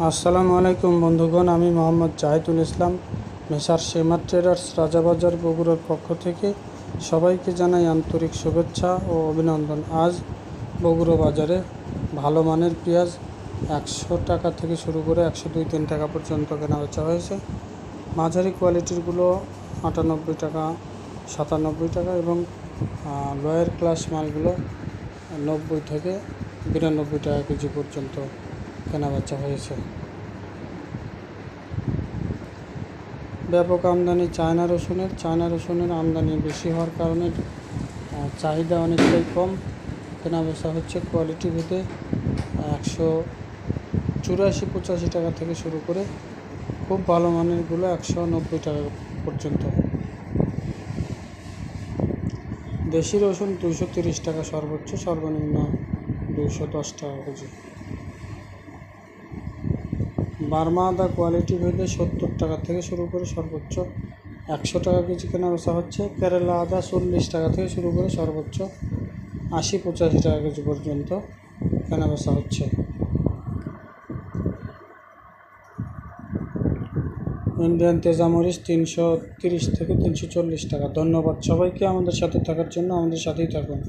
আসসালামু আলাইকুম বন্ধুগণ, আমি মোহাম্মদ জাহিদুল ইসলাম, মেসার শেমার ট্রেডার্স রাজাবাজার বগুড়ার পক্ষ থেকে সবাইকে জানাই আন্তরিক শুভেচ্ছা ও অভিনন্দন। আজ বগুড়া বাজারে ভালো মানের পেঁয়াজ একশো টাকা থেকে শুরু করে একশো দুই, তিন টাকা পর্যন্ত কেনা বেচা হয়েছে। মাঝারি কোয়ালিটিরগুলো আটানব্বই টাকা, সাতানব্বই টাকা এবং লয়ার ক্লাস মালগুলো নব্বই থেকে বিরানব্বই টাকা কেজি পর্যন্ত। কেনা বেচা হয়েছে। ব্যাপক আমদানি চায়না রসুনের। চায়না রসুনের আমদানি বেশি হওয়ার কারণে চাহিদা অনেকটাই কম। কেনা বেচা হচ্ছে কোয়ালিটি ভেদে একশো চুরাশি পঁচাশি টাকা থেকে শুরু করে খুব ভালো মানেরগুলো একশো নব্বই টাকা পর্যন্ত। দেশি রসুন দুশো তিরিশ টাকা সর্বোচ্চ, সর্বনিম্ন দুশো দশ টাকা কেজি। বার্মা আদা কোয়ালিটি ভেদে সত্তর টাকা থেকে শুরু করে সর্বোচ্চ একশো টাকা কেজি কেনা বেচা হচ্ছে। কেরালা আদা চল্লিশ টাকা থেকে শুরু করে সর্বোচ্চ আশি পঁচাশি টাকা কেজি পর্যন্ত কেনা বেচা হচ্ছে। ইন্ডিয়ান তেজামরিচ তিনশো তিরিশ থেকে তিনশো চল্লিশ টাকা। ধন্যবাদ সবাইকে আমাদের সাথে থাকার জন্য। আমাদের সাথেই থাকুন।